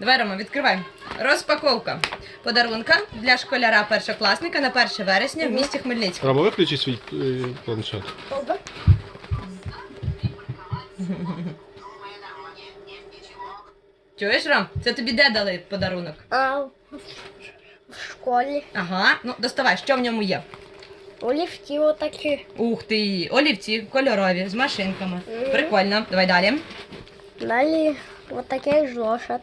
Давай, Рома, відкривай. Розпаковка. Подарунка для школяра першокласника на 1 вересня в місті Хмельницький. Рома, виключи свій е, планшет. Чуєш, Ром? Це тобі де дали подарунок? А в в школі Ага, ну доставай, що в ньому є? олівці отакі. Ух ти, олівці кольорові з машинками. Мгм. Прикольно. Давай далі. Далі отакий зошит.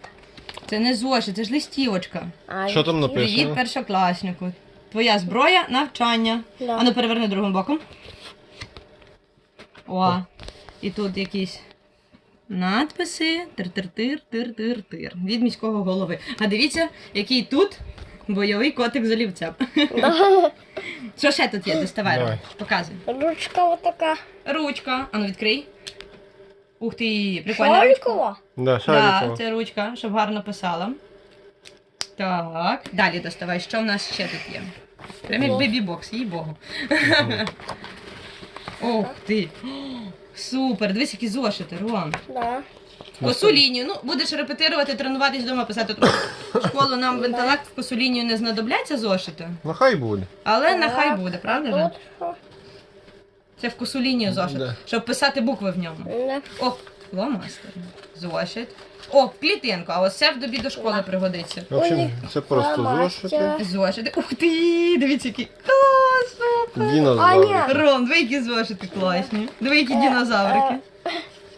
Це не зошит, це ж листівочка. А Що там написано? Привіт першокласнику. Твоя зброя навчання. Да. Ану, переверни другим боком. О, і тут якісь надписи. Тир-тир-тир, тир-тир-тир. Від міського голови. А дивіться, який тут бойовий котик з олівцем. Да. Що ще тут є? Доставай, Давай. показуй. Ручка отака. Ручка. Ану, відкрий. Ух ти, прикольна ручка. Шарикова. Да, Да, це ручка, щоб гарно писала. Так, далі доставай, що в нас ще тут є? Прям як бебі-бокс, їй богу. Ох ти. Супер, дивись, які зошити, Ром. Да. Косу лінію. Ну, будеш репетирувати, тренуватись вдома, писати. В школу нам в інтелект в косу лінію не знадобляться зошити, Нахай буде. але нехай буде, правда? Це в косу лінію зошит, Да. щоб писати букви в ньому. Да. О, фломастер. Зошит. О, клітинка. А ось це в тобі до школи пригодиться. В общем, це просто зошити. Зошити. Ух ти! Дивіться, які класно! Дінозаври. Ром, диви, які зошити класні. Диви, які динозаврики.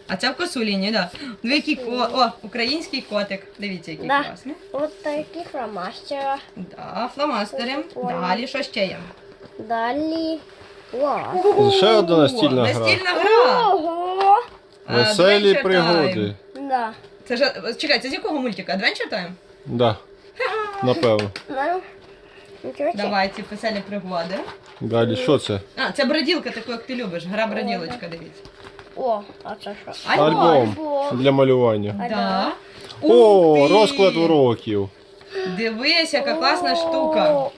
А це в косу лінію, так. Да. Диви, який ко... О, український котик. Дивіться, який Да. класний. От такі фломастера. Да, фломастери. Прикольно. Далі що ще є? Далі. Вау. Ще одна настільна гра. Настільна гра. Ого. Веселі Adventure пригоди. Да. Це ж, чекай, це з якого мультика? Adventure Time? Да. Напевно. Ну. Нічого. Давай ці веселі пригоди. Далі, що це? А, це броділка, таку, як ти любиш. Гра броділочка, дивіться. О, а це що? Альбом альбом. для малювання. Да. да. О, Ух ти! розклад уроків. Дивись, яка класна штука. О,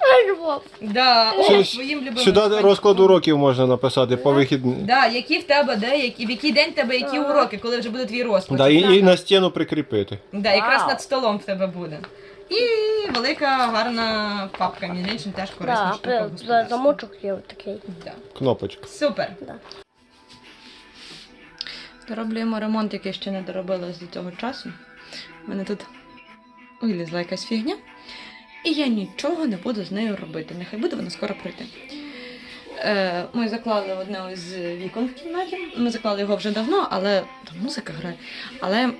Альбом. Да, о, своїм любимим. Сюди розклад уроків можна написати по вихідним. Да, які в тебе, де, які, в який день в тебе які уроки, коли вже буде твій розклад. Да, і, і на стіну прикріпити. Да, якраз Вау. над столом в тебе буде. І велика гарна папка, між іншим теж корисна Да, штука. в при- господарстві. замочок є такий. Да. Кнопочка. Супер. Да. Дороблюємо ремонт, який ще не доробила з цього часу. У мене тут вилізла якась фігня. І я нічого не буду з нею робити. Нехай буде вона скоро пройти. Е, ми заклали одне із вікон в кімнаті. Ми заклали його вже давно, але там музика грає. Але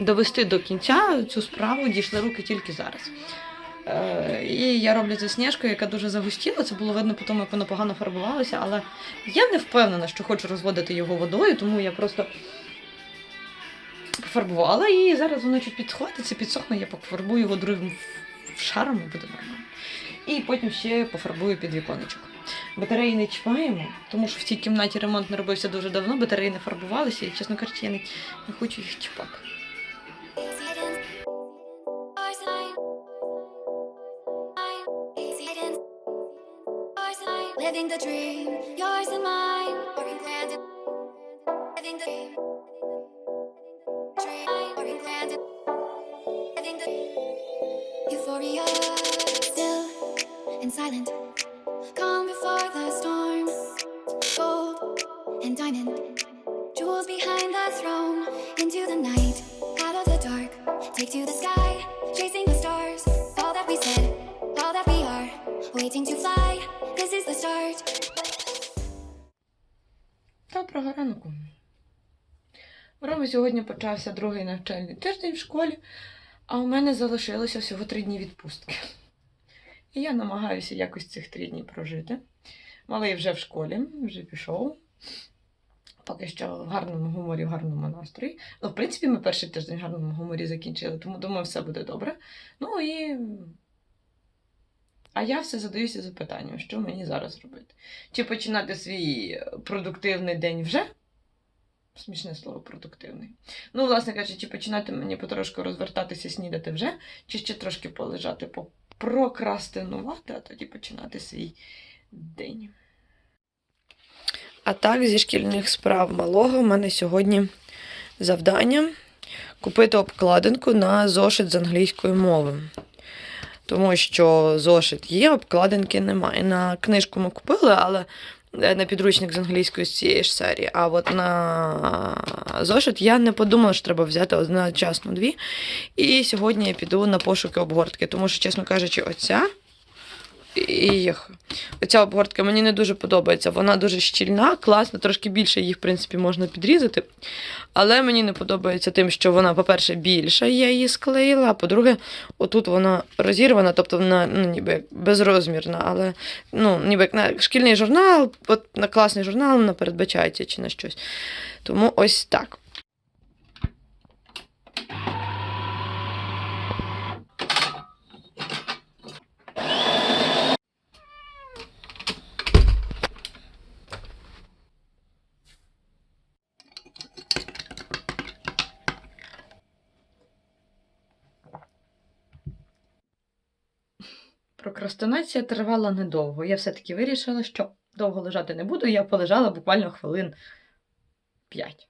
довести до кінця цю справу дійшли руки тільки зараз. Е, і я роблю це сніжкою, яка дуже загустіла. Це було видно по тому, як воно погано фарбувалося, але я не впевнена, що хочу розводити його водою, тому я просто пофарбувала і зараз воно чуть підсхватиться, підсохне, я пофарбую його другим шаром і буде нормально. І потім ще пофарбую під віконечок. Батареї не чіпаємо, тому що в цій кімнаті ремонт не робився дуже давно, батареї не фарбувалися, і, чесно кажучи, я не, не хочу їх чіпати. Living the dream, yours and mine, or implanted. Living the dream, euphoria, still and silent. Calm before the storm, gold and diamond. Jewels behind the throne, into the night, out of the dark. Take to the sky, chasing the stars. All that we said, all that we are, waiting to fly. This is the start. Доброго ранку. У Роми сьогодні почався другий навчальний тиждень в школі, а у мене залишилося всього три дні відпустки. І я намагаюся якось цих три дні прожити. Малий вже в школі, вже пішов. Поки що в гарному гуморі, в гарному настрої. Ну, в принципі, ми перший тиждень в гарному гуморі закінчили, тому думаю, все буде добре. Ну і. А я все задаюся запитанням, що мені зараз робити. Чи починати свій продуктивний день вже? Смішне слово продуктивний. Ну, власне кажучи, чи починати мені потрошку розвертатися, снідати вже, чи ще трошки полежати, попрокрастинувати, а тоді починати свій день. А так, зі шкільних справ малого в мене сьогодні завдання купити обкладинку на зошит з англійської мови. Тому що зошит є, обкладинки немає. На книжку ми купили, але на підручник з англійської з цієї ж серії. А от на зошит я не подумала, що треба взяти одночасно дві. І сьогодні я піду на пошуки обгортки, тому що, чесно кажучи, оця. Їх. Оця обгортка мені не дуже подобається. Вона дуже щільна, класна, трошки більше її, в принципі, можна підрізати. Але мені не подобається тим, що вона, по-перше, більша, я її склеїла, а по-друге, отут вона розірвана, тобто вона ну, ніби безрозмірна, але ну, ніби як на шкільний журнал, от на класний журнал вона передбачається чи на щось. Тому ось так. Прокрастинація тривала недовго. Я все-таки вирішила, що довго лежати не буду. Я полежала буквально хвилин 5.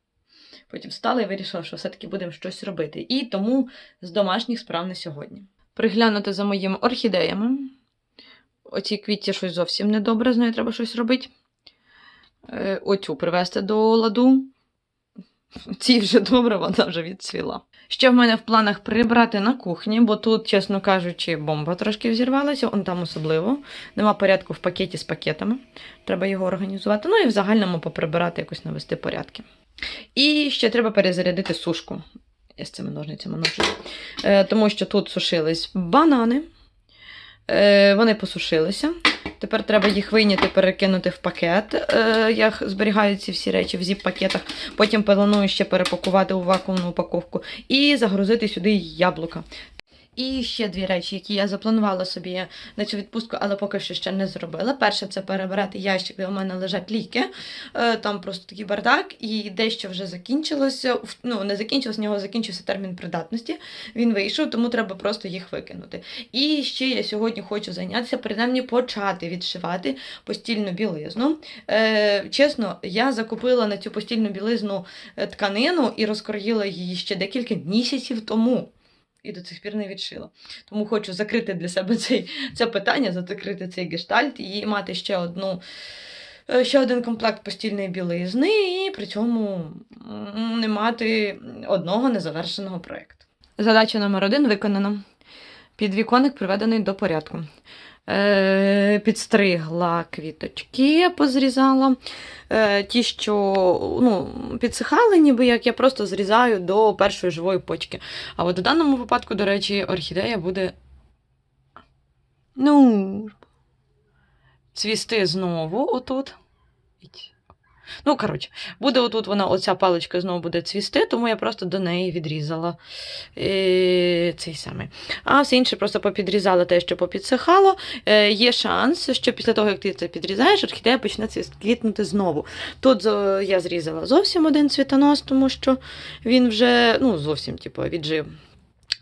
Потім встала і вирішила, що все-таки будемо щось робити. І тому з домашніх справ на сьогодні. Приглянути за моїми орхідеями. Оцій квітці щось зовсім недобре, з нею треба щось робити. Е, Оцю привести до ладу. Цій вже добре, вона вже відцвіла. Ще в мене в планах прибрати на кухні, бо тут, чесно кажучи, бомба трошки взірвалася, он там особливо. Нема порядку в пакеті з пакетами. Треба його організувати. Ну і в загальному поприбирати, якось навести порядки. І ще треба перезарядити сушку. Я з цими ножницями ножу. Е, тому що тут сушились банани. Е, вони посушилися. Тепер треба їх вийняти, перекинути в пакет. Е, я зберігаю ці всі речі в зіп-пакетах. Потім планую ще перепакувати у вакуумну упаковку і загрузити сюди яблука. І ще дві речі, які я запланувала собі на цю відпустку, але поки що ще не зробила. Перше, це перебирати ящик, де у мене лежать ліки. Е, Там просто такий бардак, і дещо вже закінчилося. Ну, не закінчилось, в нього закінчився термін придатності. Він вийшов, тому треба просто їх викинути. І ще я сьогодні хочу зайнятися, принаймні почати відшивати постільну білизну. Е, чесно, я закупила на цю постільну білизну е, тканину і розкроїла її ще декілька місяців тому. І до цих пір не відшила. Тому хочу закрити для себе цей, це питання, закрити цей гештальт і мати ще одну. е, Ще один комплект постільної білизни, і при цьому не мати одного незавершеного проєкту. Задача номер один виконана. Підвіконник приведений до порядку. Е, підстригла квіточки, позрізала. Е, ті, що ну, підсихали, ніби як я просто зрізаю до першої живої почки. А от в даному випадку, до речі, орхідея буде. Ну, цвісти знову отут. Ну, коротше, буде отут вона, оця паличка знову буде цвісти, тому я просто до неї відрізала е, цей самий. А все інше просто попідрізала те, що попідсихало. Е, є шанс, що після того, як ти це підрізаєш, орхідея почне квітнути знову. Тут я зрізала зовсім один цвітонос, тому що він вже ну, зовсім типу, віджив.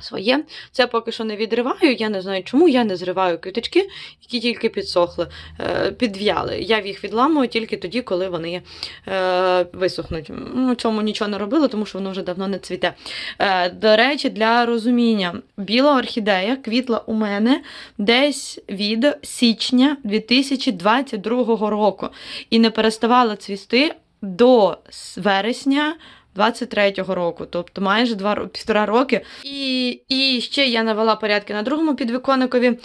Своє. Це поки що не відриваю. Я не знаю, чому я не зриваю квіточки, які тільки підсохли, е, підв'яли. Я їх відламую тільки тоді, коли вони е, висохнуть. Ну, цьому нічого не робила, тому що воно вже давно не цвіте. Е, до речі, для розуміння, біла орхідея квітла у мене десь від січня 2022 року і не переставала цвісти до вересня 23-го року, тобто майже два півтора роки. І, і ще я навела порядки на другому підвіконникові.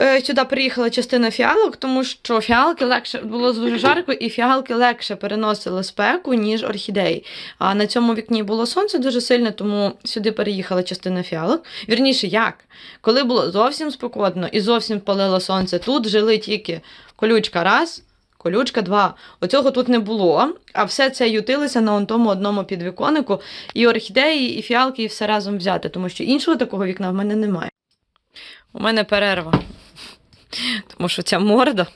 Е, Сюди приїхала частина фіалок, тому що фіалки легше було дуже жарко, і фіалки легше переносили спеку, ніж орхідеї. А на цьому вікні було сонце дуже сильне, тому сюди переїхала частина фіалок. Вірніше, як? Коли було зовсім спекотно і зовсім палило сонце, тут жили тільки колючка раз, колючка два. Оцього тут не було, а все це ютилося на тому одному підвіконнику. І орхідеї, і фіалки, і все разом взяти, тому що іншого такого вікна в мене немає. У мене перерва. Тому що ця морда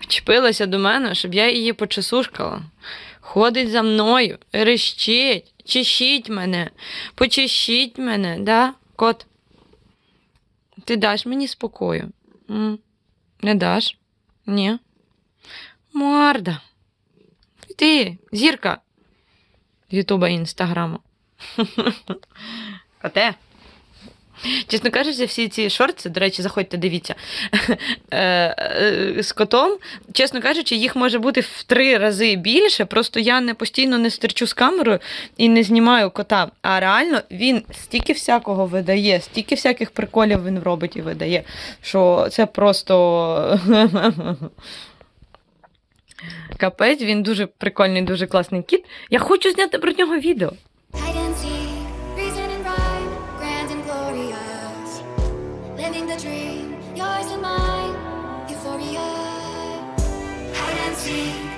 вчепилася до мене, щоб я її почесушкала. Ходить за мною, рещить, чешіть мене, почешіть мене, да, кот? Ти даш мені спокою? Не даш? Ні. Морда. Ти, зірка Ютуба і Інстаграму. Коте. Чесно кажучи, всі ці шорти, до речі, заходьте, дивіться. е, е, З котом, чесно кажучи, їх може бути в три рази більше. Просто я не постійно не стерчу з камерою і не знімаю кота. А реально він стільки всякого видає, стільки всяких приколів він робить і видає, що це просто. Капець, він дуже прикольний, дуже класний кіт. Я хочу зняти про нього відео. Dream,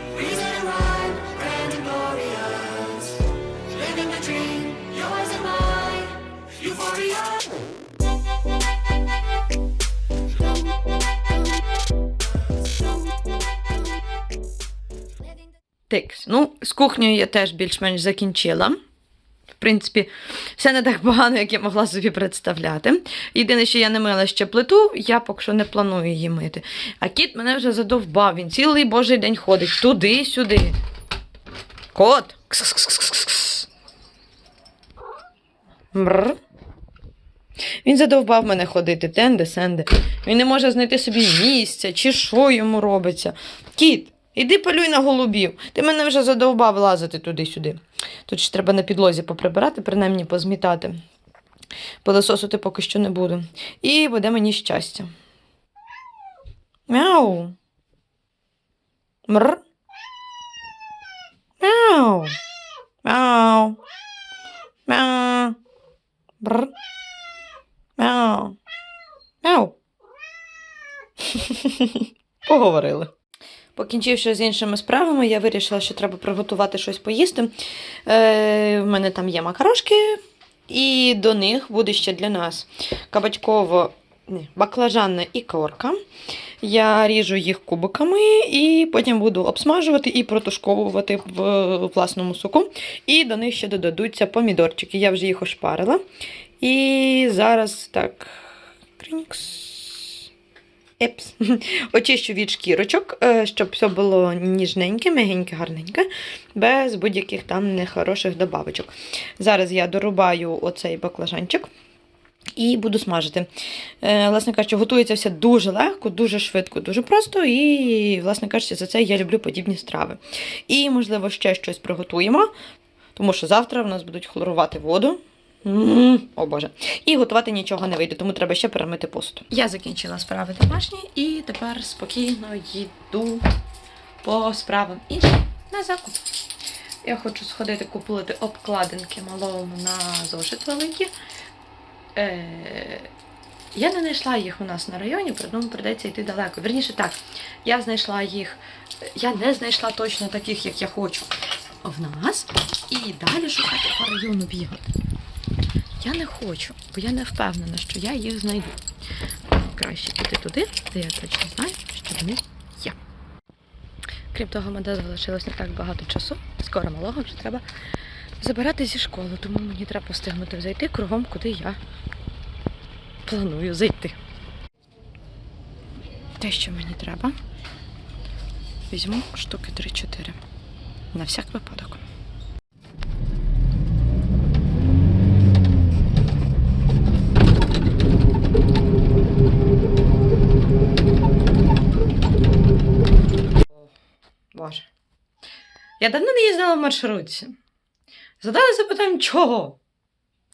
Тикс. Ну, з кухнею я теж більш-менш закінчила. В принципі, все не так погано, як я могла собі представляти. Єдине, що я не мила ще плиту, я поки що не планую її мити. А кіт мене вже задовбав. Він цілий божий день ходить туди-сюди. Кот. Кс-кс-кс-кс-кс. Мр. Він задовбав мене ходити, тенде, сенде. Він не може знайти собі місця, чи що йому робиться. Кіт, іди полюй на голубів. Ти мене вже задовбав лазити туди-сюди. Тут ж треба на підлозі поприбирати, принаймні позмітати. Пилососити поки що не буду. І буде мені щастя. Мяу. Мр. Мяу. Мяу. Мяу. Мяу. Мяу. Поговорили. Покінчивши з іншими справами, я вирішила, що треба приготувати щось поїсти. Е, в мене там є макарошки, і до них буде ще для нас кабачково не, баклажанна і корка. Я ріжу їх кубиками і потім буду обсмажувати і протушковувати в власному соку. І до них ще додадуться помідорчики. Я вже їх ошпарила. І зараз так. Кринікс. Епс. Очищу від шкірочок, е, щоб все було ніжненьке, мягеньке, гарненьке, без будь-яких там нехороших добавочок. Зараз я дорубаю оцей баклажанчик і буду смажити. Е, Власне кажучи, готується все дуже легко, дуже швидко, дуже просто. І, власне кажучи, за це я люблю подібні страви. І, можливо, ще щось приготуємо, тому що завтра в нас будуть хлорувати воду. О Боже. І готувати нічого не вийде, тому треба ще перемити посуд. Я закінчила справи домашні і тепер спокійно їду по справам іншим на закуп. Я хочу сходити купити обкладинки малому на зошит великі. Е, я не знайшла їх у нас на районі, тому прийдеться йти далеко. Вірніше так, я знайшла їх, я не знайшла точно таких, як я хочу в нас, і далі шукати по району бігати. Я не хочу, бо я не впевнена, що я їх знайду. Краще піти туди, де я точно знаю, що вони є. Крім того, мене залишилось не так багато часу. Скоро малого вже треба забирати зі школи, тому мені треба встигнути зайти кругом, куди я планую зайти. Те, що мені треба, візьму штуки 3-4. На всяк випадок. Я давно не їздила в маршрутці. Задала запитання, чого?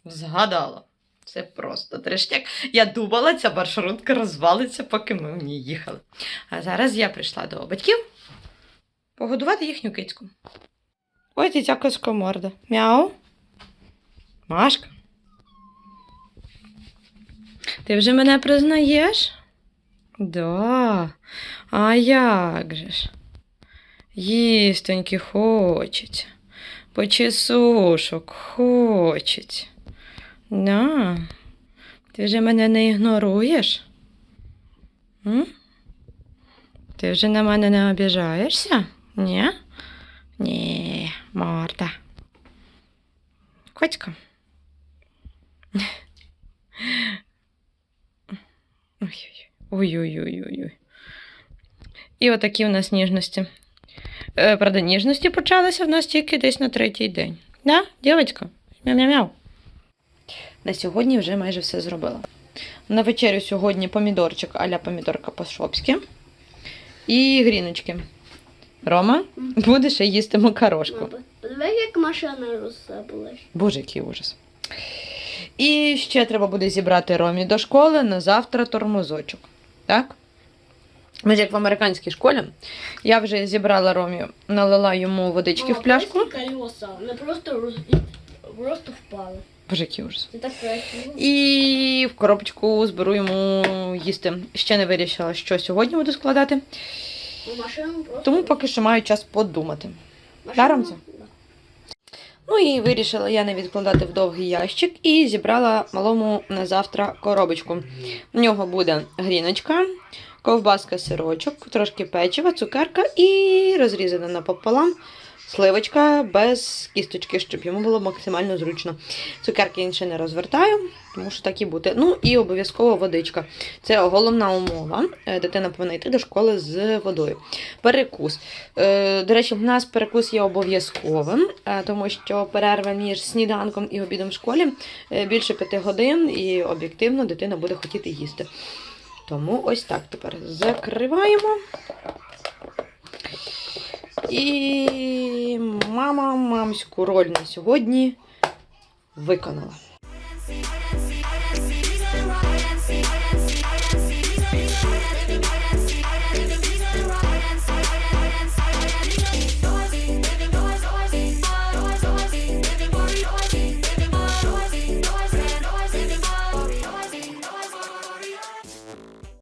Згадала. Це просто трештяк. Я думала, ця маршрутка розвалиться, поки ми в ній їхали. А зараз я прийшла до батьків погодувати їхню кицьку. Ой, дитя коскоморда. Мяу. Машка. Ти вже мене признаєш? Да. А як же ж? Їстоньки хочеться. Почесушок хочеться. Да. Ти вже мене не ігноруєш? М? Ти вже на мене не обіжаєшся? Ні? Ні, морда. Котька. Ой-ой-ой-ой-ой. І отакі у нас ніжності. Е, правда, ніжності почалися в нас тільки десь на третій день. Да, дівчатка? Мяу-мяу. На сьогодні вже майже все зробила. На вечерю сьогодні помідорчик аля помідорка по-шопськи. І гріночки. Рома, будеш їсти макарошку. Подивись, як машина розсипалась. Боже, який ужас. І ще треба буде зібрати Ромі до школи на завтра тормозочок. Так? Ми ж як в американській школі. Я вже зібрала Ромі, налила йому водички в пляшку. колеса, просто, роз... просто впали. Боже, який ужас. І в коробочку зберу йому їсти. Ще не вирішила, що сьогодні буду складати. Просто... Тому поки що маю час подумати. Даром це? Да. Ну і вирішила я не відкладати в довгий ящик і зібрала малому на завтра коробочку. В нього буде гріночка, ковбаска, сирочок, трошки печива, цукерка і розрізана напополам сливочка без кісточки, щоб йому було максимально зручно. Цукерки інше не розвертаю, тому що так і буде. Ну і обов'язково водичка. Це головна умова. Е, Дитина повинна йти до школи з водою. Перекус. Е, До речі, в нас перекус є обов'язковим, е, тому що перерва між сніданком і обідом в школі більше п'яти годин, і об'єктивно дитина буде хотіти їсти. Тому ось так тепер закриваємо. І мама мамську роль на сьогодні виконала.